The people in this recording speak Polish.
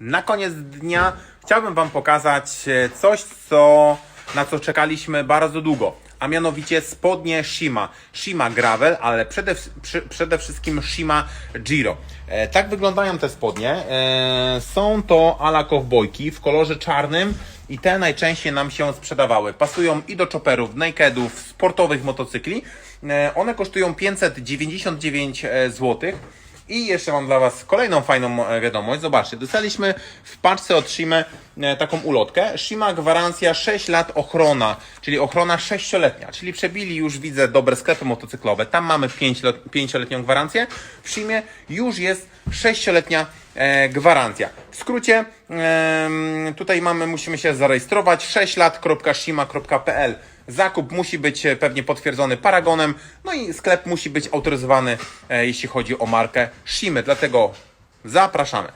Na koniec dnia chciałbym Wam pokazać e, coś, co, na co czekaliśmy bardzo długo, a mianowicie spodnie Shima. Shima Gravel, ale przede, przede wszystkim Shima Giro. E, tak wyglądają te spodnie. E, są to ala kowbojki w kolorze czarnym i te najczęściej nam się sprzedawały. Pasują i do chopperów, nakedów, sportowych motocykli. E, one kosztują 599 zł. I jeszcze mam dla Was kolejną fajną e, wiadomość. Zobaczcie, dostaliśmy w paczce od Shima e, taką ulotkę. Shima gwarancja 6 lat ochrona, czyli ochrona 6-letnia. Czyli przebili już, widzę, dobre sklepy motocyklowe. Tam mamy 5-letnią gwarancję. W Shimie już jest 6-letnia e, gwarancja. W skrócie, tutaj mamy, musimy się zarejestrować 6lat.shima.pl Zakup musi być e, pewnie potwierdzony paragonem, no i sklep musi być autoryzowany, e, jeśli chodzi o markę Shimy. Dlatego zapraszamy.